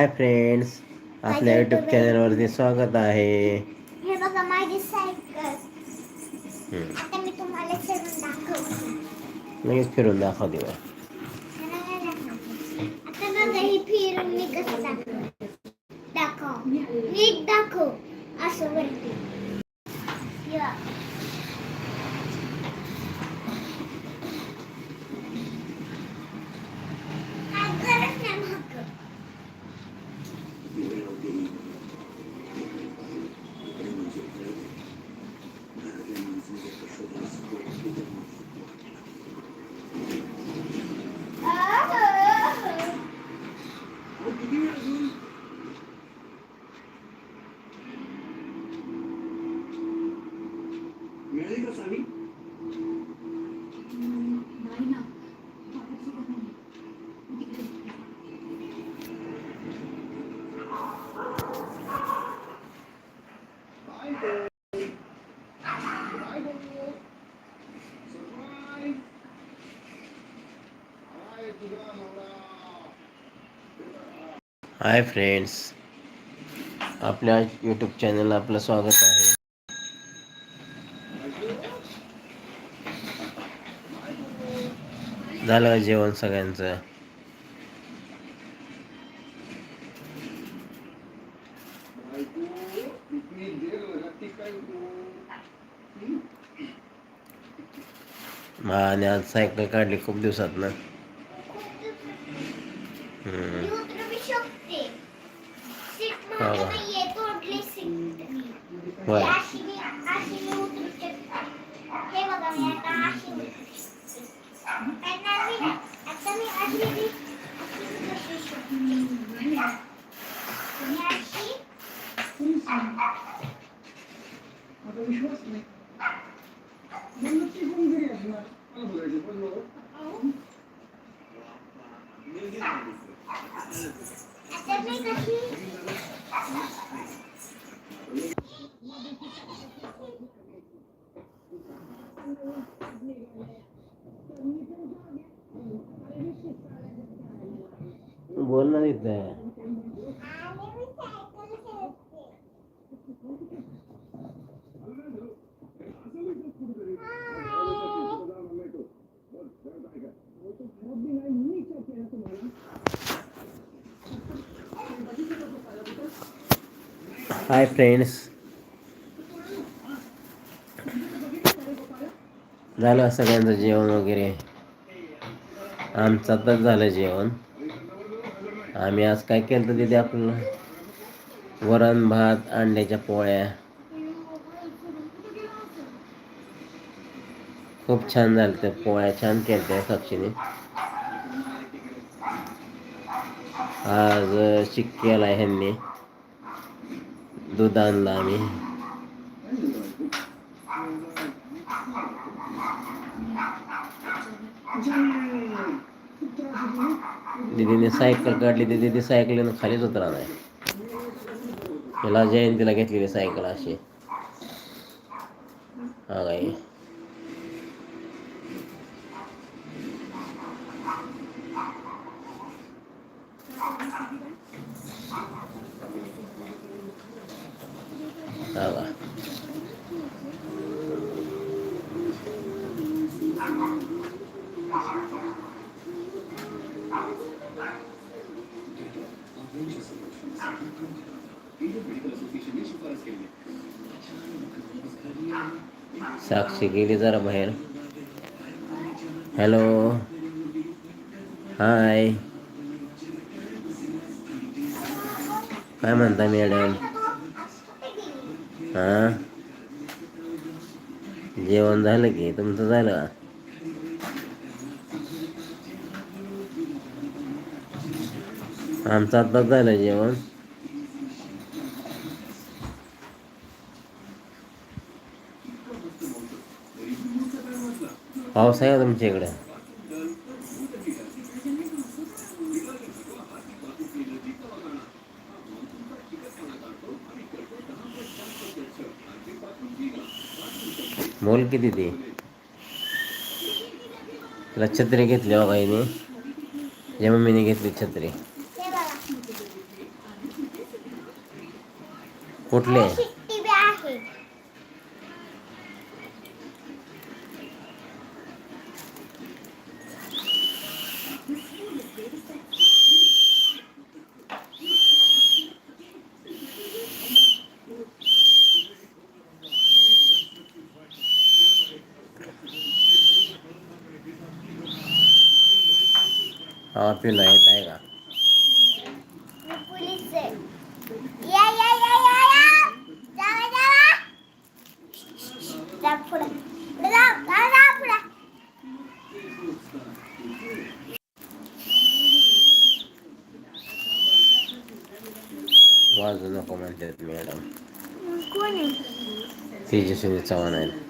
Hi friends आपल्या YouTube चॅनलवरती स्वागत आहे. हे बघा माझी सायकल. हम्म. आता मी तुम्हाला फिरून दाखवते. लगेच फिरून दाखव दिवा आता बघा ही फिरून मी कसं दाखव. दाखव नीट दाखव. असं वरती. हाय फ्रेंड्स आपल्या यूट्यूब चॅनलला आपलं स्वागत आहे. झालं का जेवण सगळ्यांचं? आणि आज सायकल काढली खूप दिवसात ना मी उतरू बी शकते सीट माझी नाहीये तोडली सीट मी होय अशी मी अशी मी उतरू शकते हे बघा मी आता अशी उतरू शकते आता मी आता मी अशी बी अशी बसू शकते मी अशी आता विश्वास नाही कोण घरी असणार मला बोलायचं बोल ना तिथं आणि मी सायकल खेळते हाय फ्रेंड्स झालं सगळ्यांचं जेवण वगैरे. आमचं तर झालं जेवण. आम्ही आज काय केलं तर तिथे आपलं वरण भात अंड्याच्या पोळ्या. खूप छान झालं त्या पोळ्या. छान केल्या साक्षीने. आज शिक्क्याला ह्यांनी. दूध आणलं आम्ही. दिदीने सायकल काढली ती दिदी सायकलीनं खालीच उतरा नाही त्याला जयंतीला घेतलेली सायकल अशी. हा काही हा का साक्षी गेली जरा बाहेर. हॅलो हाय काय म्हणता मॅडम हां? जेवण झालं की तुमचं झालं? आमचं आत्ताच झालं जेवण. पाऊस आहे का तुमच्या इकडे? मोल किती ते तुला छत्री घेतली हो बघा हिने या मम्मीने घेतली छत्री. कुठले? जा जा जा पुढे. वाजू नको म्हणतात मॅडम. आहे? तेजस्विनी चव्हाण आहे.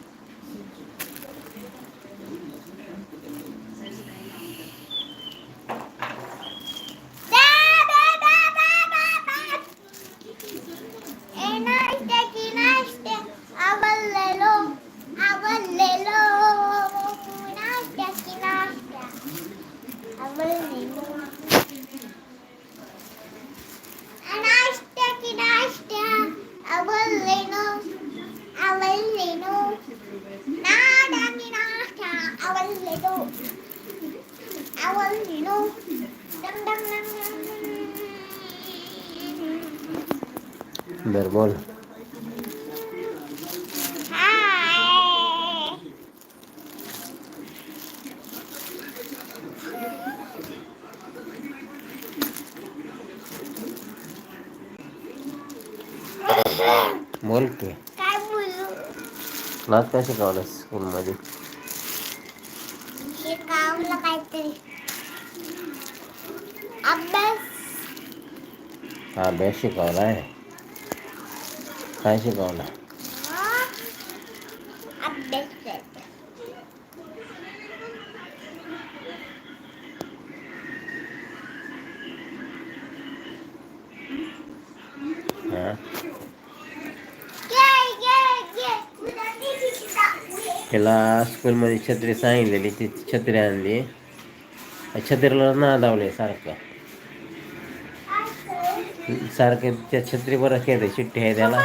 बोल की. काय बोलू? क्लास काय शिकवलं स्कूलमध्ये? शिकावलं काहीतरी. अभ्यास. हा अभ्यास शिकवला आहे काय शिकवला हं? अभ्यास करायचा. हा घे, घे, घे. तुला किती तिला स्कूलमध्ये छत्री सांगितलेली ती छत्री आणली. छत्रीला ना लावले सारखं. सारखे त्या छत्रीवर खेळते शिट्टी आहे त्याला.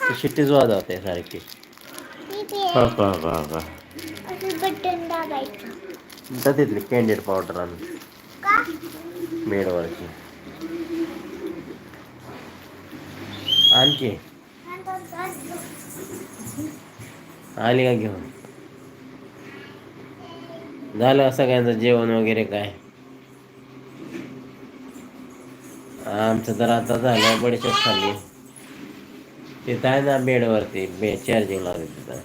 ती शिट्टीच वाजवते सारखी. किती हा आहे? हा असं बटन दाबायचं. तर तिथली कॅन्डेड पावडर आणली. का? बेडवरची. आणखी. आली का घेऊन? झालं सगळ्यांचं जेवण वगैरे काय? आमचं तर आता झालं बडीशेप खाली. तिथं आहे ना बेडवरती बे चार्जिंग लागते तिथं.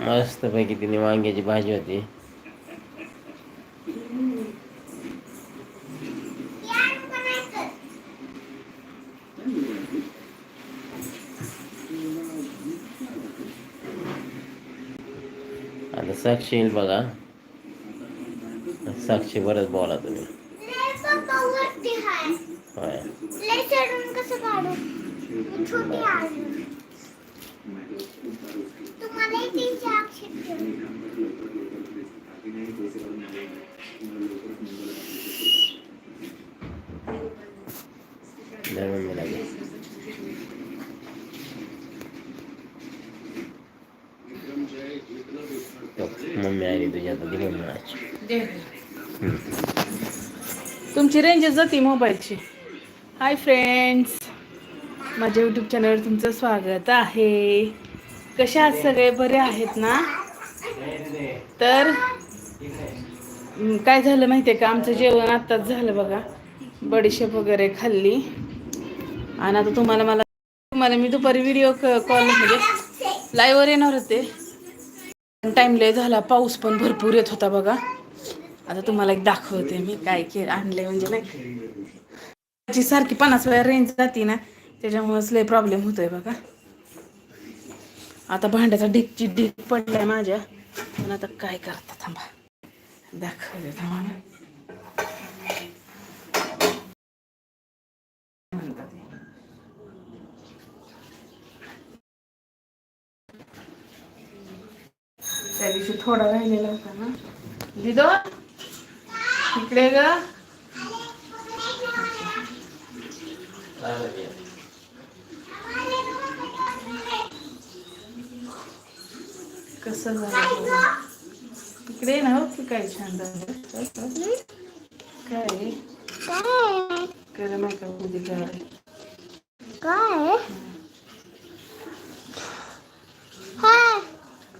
मस्तपैकी तिने वांग्याची भाजी होती आता साक्षी येईल बघा. साक्षी बरंच बोला तुम्ही. होय. तुम्हाला तीनशे अक्षर ठेव. दर मम्मी लागेल तो मम्मी आली तुझ्या तुमची रेंजच जाते मोबाईलची हाय फ्रेंड्स माझ्या यूट्यूब चॅनलवर तुमचं स्वागत आहे. कसे आहात सगळे? बरे आहेत ना? तर काय झालं माहिती आहे का? आमचं जेवण आत्ताच झालं बघा. बडीशेप वगैरे खाल्ली. आणि आता तुम्हाला मला तुम्हाला मी दुपारी व्हिडिओ कॉल म्हणजे लाईव्हवर येणार होते. टाईम लय झाला पाऊस पण भरपूर येत होता बघा. आता तुम्हाला एक दाखवते मी काय केलं आणले म्हणजे नाही सारखी पन्नास वेळा रेंज जाते ना त्याच्यामुळेच लय प्रॉब्लेम होतोय बघा. आता भांड्याचा ढीकची ढीक पडलाय माझ्या. पण आता काय करता थांबा. दाखवते थांबा त्या दिवशी थोडा राहिलेला होता ना. दिदो इकडे ग. कसं झालं. इकडे ना हो की काय छान झालं. काय? काय नका उदी काय काय?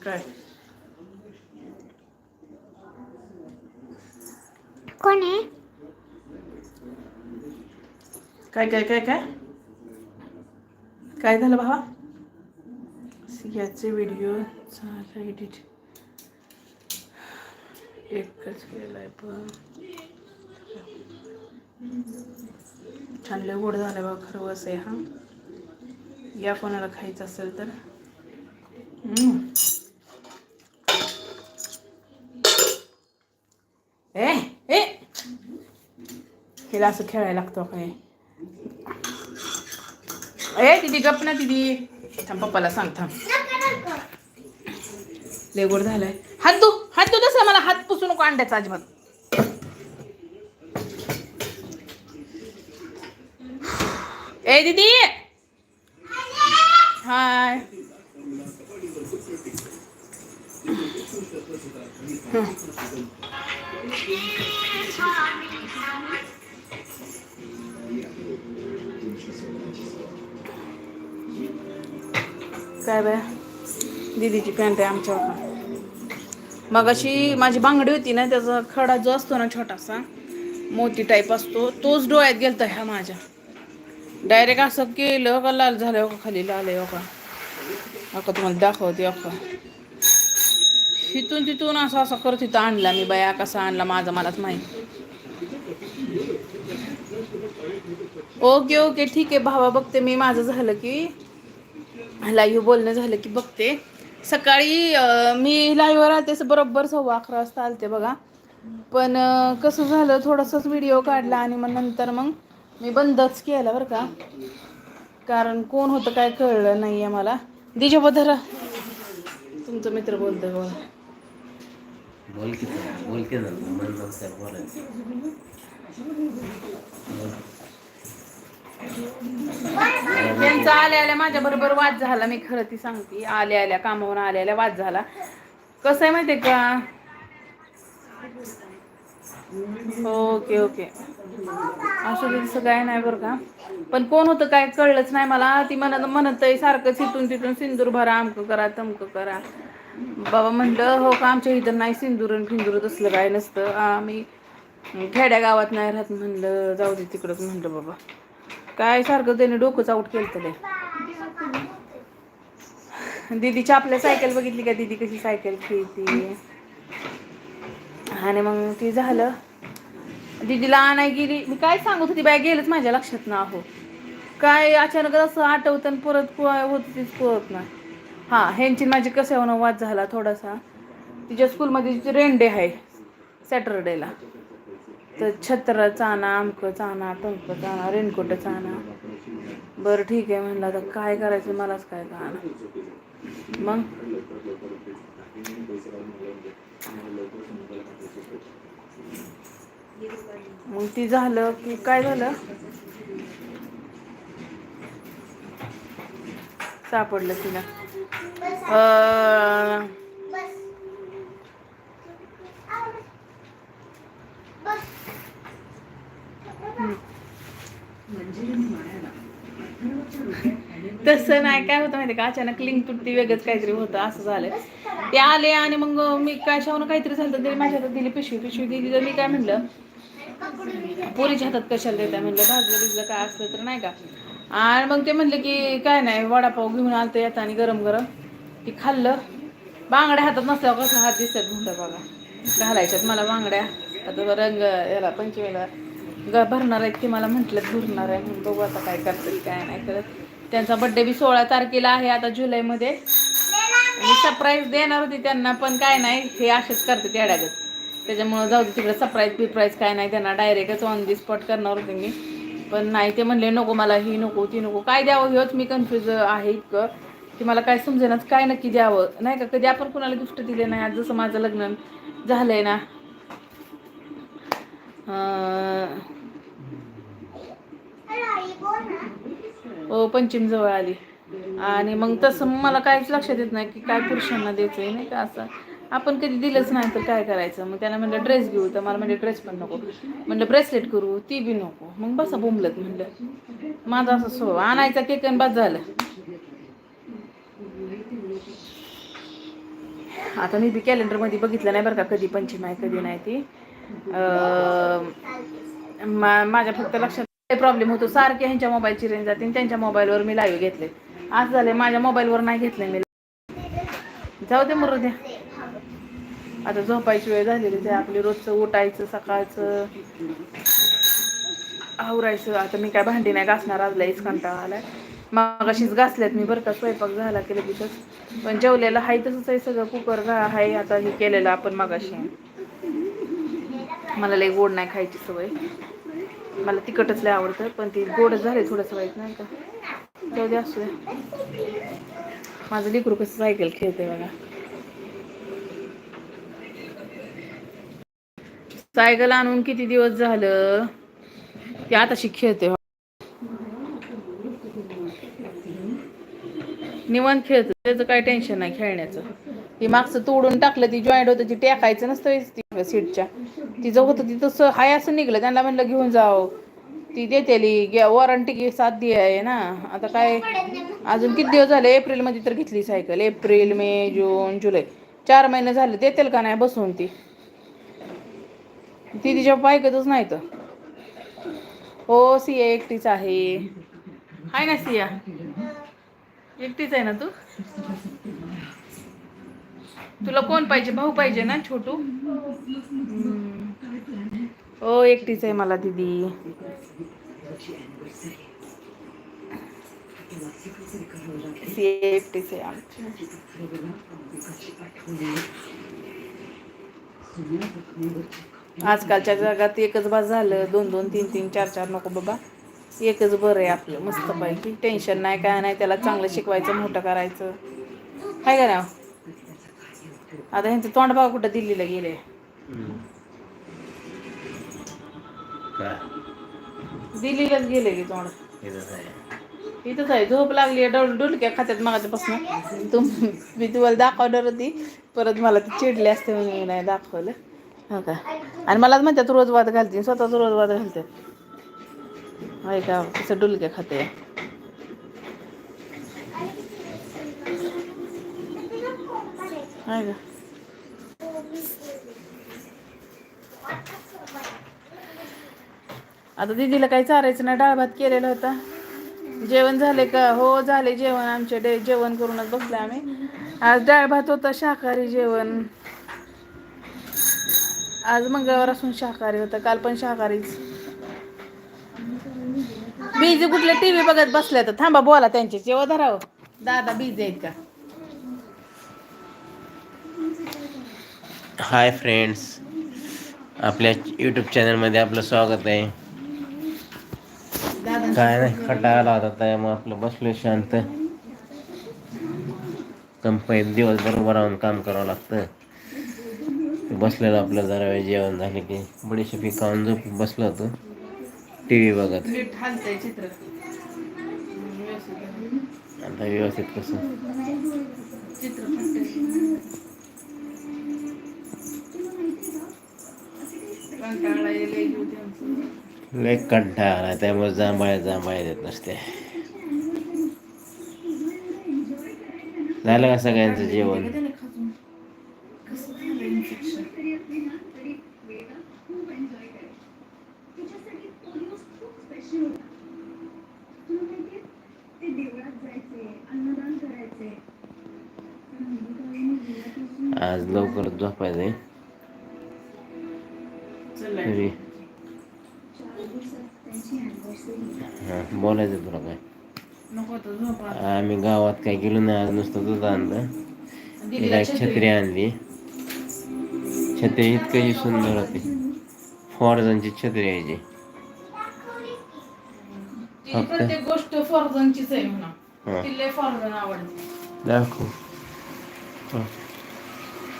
काय? कोण आहे? काय काय काय काय? काय झालं भावा? याचे व्हिडिओ एडिट एकच केलाय पण. छान लय गोड झालं बघा खरं असं आहे हा. या कोणाला खायचं असेल तर हम्म. ए ए हिला असं खेळायला लागतो काय ए दिदी गप ना दिदी. थांब पप्पाला सांग थांब. लय गोड झालाय. हात तू हात तू तसं मला. हात पुसू नको अंड्याचा अजिबात. ए दीदी. हाय. काय बाय दिदीची पॅन्ट आहे आमच्या मग अशी माझी बांगडी होती ना त्याचा खडा जो असतो ना छोटासा मोती टाईप असतो तोच डोळ्यात गेलता ह्या माझ्या. डायरेक्ट असं केलं का लाल झालं का खाली लाल आहे हो का? अका तुम्हाला दाखवते हो अका तिथून तिथून असं असं करत तिथं आणला मी बाया कसा आणला माझा मलाच माहीत. ओके ओके ठीक आहे भावा बघते मी माझं झालं की लाईव्ह बोलणं झालं की बघते. सकाळी मी लाईव्हवर आलते असं बरोबर सव्वा अकरा वाजता आलते बघा. पण कसं झालं थोडासाच व्हिडिओ काढला आणि मग नंतर मग मी बंदच केलं बरं का. कारण कोण होतं काय कळलं नाही आहे मला दिजाबद्दल तुमचा मित्र बोलतोय बघा बोल बोल बोलायचं. त्यांचा आल्या आल्या माझ्या बरोबर वाद झाला मी खरं ती सांगते. आल्या आल्या कामावरून आल्या आल्या वाद झाला. कसं आहे माहितीये का? Okay okay. असं ते तसं काय नाही बरं का. पण कोण होतं काय कळलंच नाही मला. ती म्हणत म्हणत आहे सारखंच इथून तिथून सिंदूर भरा अमकं करा तमकं करा. बाबा म्हणलं हो का आमच्या इथं नाही सिंदूर आणि फिंदूर तसलं काय नसतं. आम्ही खेड्या गावात नाही राहत म्हणलं जाऊ दे तिकडंच म्हणलं बाबा. काय सारखं त्याने डोकंच आउट केलं तर दीदीची आपल्या सायकल बघितली का? दीदी कशी सायकल खेळती. आणि मग ती झालं. दीदीला आणाय गेली. मी काय सांगत होती बाय गेलंच माझ्या लक्षात ना हो काय अचानक असं आठवतं आणि परत काय होत तीच कळत ना हां ह्यांची माझी कसं होणं वाद झाला थोडासा. तिच्या स्कूलमध्ये तिची रेन डे आहे सॅटरडेला. तर छत्र आणा आमकंचा आणा टंकचा आणा रेनकोटचा आणा बरं ठीक आहे म्हणलं आता काय करायचं मलाच काय कळणार मग? मग ती झालं की काय झालं? सापडलं तिला. बस. तसं नाही काय होतं माहिती का? अचानक लिंक तुटती वेगळंच काहीतरी होतं असं झालं. ते आले आणि मग मी काय शाहून काहीतरी झालं तरी माझ्या हातात दिली पिशवी पिशवी दिली तर मी काय म्हणलं पोरीच्या हातात कशाला देता म्हणलं भाजलं बिजलं काय असलं तर नाही का? आणि मग ते म्हणलं की काय नाही वडापाव घेऊन आलतं येतं आणि गरम गरम. ती खाल्लं. बांगड्या हातात नसल्यावर कसं हात दिसत म्हणलं बघा. घालायच्यात मला बांगड्या. आता रंग याला पंचमीला ग भरणार आहेत की मला म्हटलं भरणार आहे म्हणून बघू आता काय करतील काय नाही करत. त्यांचा बड्डे बी सोळा तारखेला आहे आता जुलैमध्ये. मी सरप्राईज देणार होती त्यांना पण काय नाही हे असेच करते येड्यागत. त्याच्यामुळं जाऊ दे तिकडे सरप्राईज बिप्राईज काय नाही त्यांना डायरेक्टच ऑन दी स्पॉट करणार होते मी. पण नाही ते म्हणले नको मला ही नको ती नको. काय द्यावं हेच मी कन्फ्यूज आहे इतकं. की मला काय समजेनाच काय नक्की द्यावं? नाही का कधी आपण कुणाला गिफ्ट दिले नाही आज जसं माझं लग्न झालं आहे ना हो पंचम जवळ आली. आणि मग तसं मला काहीच लक्षात येत नाही की काय पुरुषांना द्यायचंय नाही का असं. आपण कधी दिलंच नाही तर काय करायचं? मग त्याला म्हणलं ड्रेस घेऊ. तर मला म्हणजे ड्रेस पण नको. म्हणलं ब्रेसलेट करू ती बी नको. मग बसा बोंबलत म्हणलं. माझा असं सो आणायचा केक आणि बस झालं. आता मी बी कॅलेंडरमध्ये बघितलं नाही बरं का कधी पंचमी आहे कधी नाही ती. माझ्या फक्त लक्षात प्रॉब्लेम होतो. सारखे ह्यांच्या मोबाईलची रेंज जाते आणि त्यांच्या मोबाईलवर मी लाईव्ह घेतले. असं झाले माझ्या मोबाईलवर नाही घेतले मी. जाऊ दे मरू द्या. आता झोपायची वेळ झालेली आहे. आपली रोजचं उठायचं सकाळचं. आवरायचं. आता मी काय भांडी नाही घासणार आज लईच कंटाळा आलाय. मग अशीच घासल्यात मी बरं का. स्वयंपाक झाला केलं तिथंच पण जेवलेलं आहे तसंच आहे सगळं. कुकर घा आता हे केलेलं आपण मागाशी. मला लई गोड नाही खायची सवय. मला तिखटच लय आवडतं पण ती गोडच झाले थोडंसं वाईट नाही का? जाऊ दे असू दे. माझं लिकरू कसं सायकल खेळते बघा. सायकल आणून किती दिवस झालं? ते आताशी खेळते निवांत खेळतं त्याचं काय टेन्शन नाही खेळण्याचं. ती मागचं तोडून टाकलं ती जॉईंट होतं ती टेकायचं नसतं ती सीटच्या. तिचं होतं ती तसं हाय असं निघलं त्यांना म्हणलं घेऊन जावं. ती देतेली वॉरंटी सात दी आहे ना. आता काय अजून किती दिवस झाले एप्रिलमध्ये तर घेतली सायकल. एप्रिल मे जून जुलै. चार महिने झाले देतील का नाही बसून ती. ती तिच्या ऐकतच नाही तर. हो सिया एकटीच आहे. ना सिया? एकटीच आहे ना तू? तुला कोण पाहिजे? भाऊ पाहिजे ना छोटू? ओ हो एकटीच आहे मला दीदी. एकटीच आहे आमची. आजकालच्या जगात एकच बास झालं. दोन दोन तीन तीन चार चार नको बाबा. एकच बरं आहे आपलं मस्त पैकी टेन्शन नाही काय नाही. त्याला चांगलं शिकवायचं मोठं करायचं. काय का ना आता ह्यांचं तोंड बघा कुठं दिल्लीला गेले दिल्लीलाच गेले की तोंड. इथंच आहे. झोप लागली डोल डुलक्या खात्यात मागाच्यापासून. तुम मी तुम्हाला दाखवणार होती. परत मला ती चिडली असते म्हणून मी नाही दाखवलं. हो का? आणि मलाच म्हणतात रोज वाद घालते. स्वतःच रोज वाद घालतात होय का? कसं डुलक्या खाते आहे का? आता दीदीला काही चारायचं नाही डाळ भात केलेला होता. जेवण झाले का? हो झाले जेवण आमचे. डे जेवण करूनच बसले आम्ही. आज डाळ भात होता शाकाहारी जेवण. आज मंगळवार असून शाकाहारी होतं. काल पण शाकाहारीच. बीज कुठल्या टी व्ही बघत बसल्या तर थांबा बोला त्यांचे. जेव्हा धराव. दादा बीज आहेत का? हाय फ्रेंड्स आपल्या यूट्यूब चॅनलमध्ये आपलं स्वागत आहे. काय नाही खड्डा आला होता त्यामुळे आपलं बसलो शांत. कंपनीत दिवसभर उभं राहून काम करावं लागतं. बसलेलं आपलं जरा वेळ जेवण झालं की बडीशेपी खाऊन झोप बसलो होतो. टी व्ही बघत. आता व्यवस्थित कसं चित्र हलतंय. कंटाळा यायला जीव त्यांचं. लय कंटाळा आला त्यामुळे जांभळ्या जांभळ्या देत नसते झालं का सगळ्यांचं जेवण? हां बोलायचं तुला काय. आम्ही गावात काय गेलो नाही आज नुसतं दूध आणलं. दिदीला तिला एक छत्री. आणली. छत्री इतकी सुंदर होती. फॉर्झनची छत्री आहे जी. फक्त- गोष्ट फॉर्झनचीच आहे म्हणा. हां. तिला फॉर्झन आवडते. दाखव.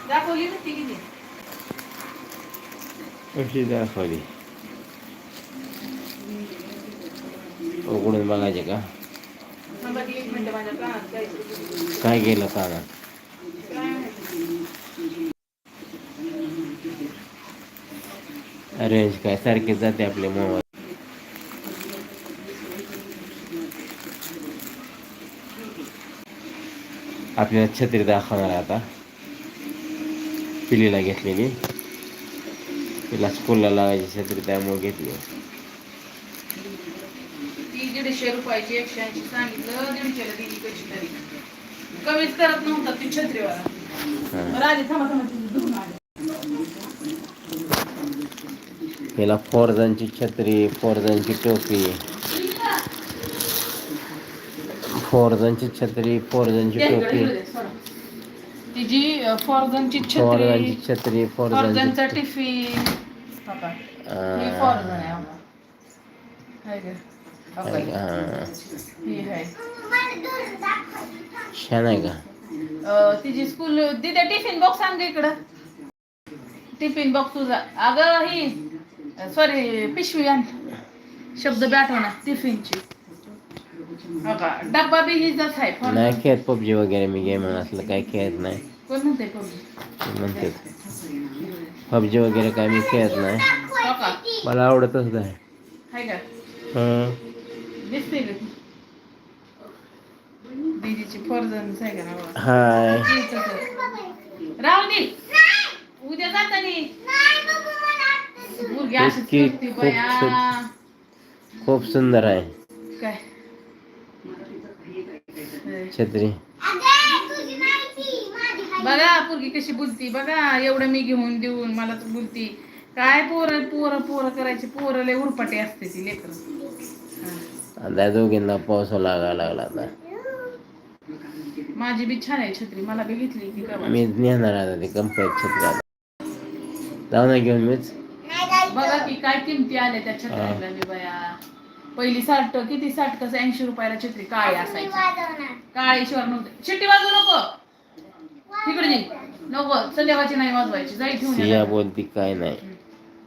दाखवली ना ती किती? दाखवली. उघडून बघायचे का काय सारखी जाते आपले मोबाईल आपल्याला छत्री दाखवणार आता पिलीला घेतलेली तिला स्कूलला लावायची छत्री त्यामुळे दीडशे रुपयाची एकशे ऐंशी सांगितलं दीडशेला दिली कशी तरी कमीच करत नव्हता ती छत्रीवाला राजी थांबा थांबा तिची धुवून आली. तिला फोरजनची छत्री फोरजनची टोपी फोरजनची छत्री इकडे, टोपी. तिची फोरजनची छत्री छत्री फॉर्झनचा फोरजनची टिफिन फॉर्झन आहे? हाय का? हां. ही आहे छान का तिची स्कूल दिदे टिफिन बॉक्स आण इकडं. टिफिन बॉक्स तुझा. अगं ही सॉरी पिशवी आण. शब्द बॅठवणार टिफिनची. डब्बा बी हिचाच आहे फॉर्म नाही खेळत पबजी वगैरे मी गेम असलं काय खेळत नाही. कोण म्हणते पबजी? ते म्हणते. पबजी वगैरे काय मी खेळत नाही. हो मला आवडतच नाही. हाय का? हं. दिसते का? ती? दीदीची फॉर्झनच आहे का ना बाबा? हाय. तीच आहे. राहू दे उद्या जातानी मुलगी अशीच इतकी करते खूप बया. खूप सुंदर आहे. काय? छत्री. बघा पोरगी कशी बोलती. बघा एवढं मी घेऊन देऊन मला तर बोलती. काय पोरं पोरं पोरं करायची? पोरं लय उरपाटी असते ती लेकर. आता दोघींना पाऊस लागायला लागला आता. माझी बी छान आहे छत्री मला बी घेतली मी नेणार आता ती कंपनीत छत्री आता. जाऊ ना घेऊन मीच. नाही. बघा की काय किमती आल्या त्या छत्र्याला बी बया. पहिली साठ किती साठ कसं ऐंशी रुपयाला छत्री काळी मी असायची. काळी शिवार नव्हते. शिट्टी वाजवू नको. तिकडे दे नको. संध्याकाळची नाही वाजवायची. जाई ठेवून. सिया बोलती काय नाही.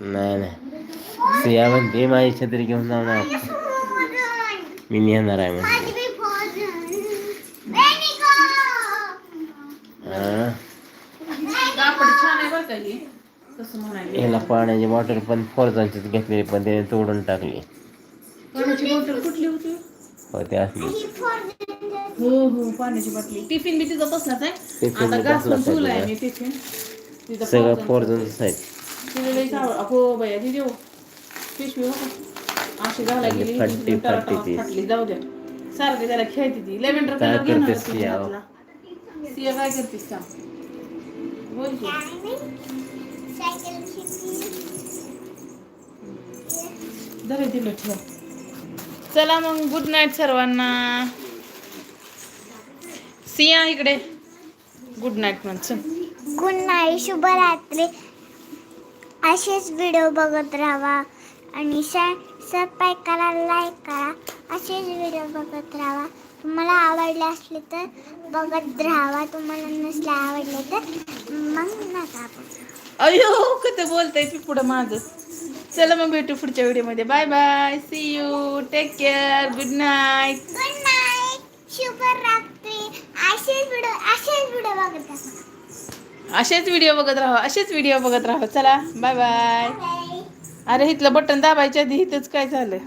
नाही नाही. सिया म्हणते माझी छत्री घेऊन जाऊ ना मी नेणार आहे माझी म्हणते बी फौजन. वेनिको. हां कापड छान आहे बरं का हे कसं म्हणायला याला पाण्याची बॉटल पण फोरजनचीच घेतलेली पण त्याने तोडून टाकली. पाण्याची बॉटल कुठली होती? हो ते असली. ही फौजन. हो हो पाण्याची बाटली टिफिन बी तिचा तसलाच आहे. टिफिन आता बी घासून तसलाच आहे ठेवलं आहे तिचा. मी टिफिन तिचं सगळं. फोरजनच आहे. तिला लई आवड हो बाया ती देऊ पिशवी हो का अशी घाला गेली फाटली, एकदम टरा फाटली टरा ती. फाटली जाऊ द्या सारखी त्याला खेळते ती लेव्हेंडर काय कलर घेणार करतेस होती सिया? घरातला. सिया काय करतेस का बोल की काय नाही. सायकल शिकली. धरे तिला ठेव चला मग गुड नाईट सर्वांना सिया इकडे गुड नाईट म्हण चल गुड नाईट शुभरात्री असेच व्हिडिओ बघत राहा आणि सबस्क्राईब करा लाईक करा. असेच व्हिडिओ बघत राहा. तुम्हाला आवडले असले तर बघत राहावा तुम्हाला नसले आवडले तर मग नका. अयो कधी बोलताय ती पुढं माझं चला मग भेटू पुढच्या व्हिडिओमध्ये bye bye see you take care good night good night शुभरात्री. असेच व्हिडिओ असेच व्हिडिओ बघत राहा. असेच व्हिडिओ बघत राहा. असेच व्हिडिओ बघत राहा. चला. बाय बाय अरे इथलं बटन दाबायच्या आधी इथंच काय झालं?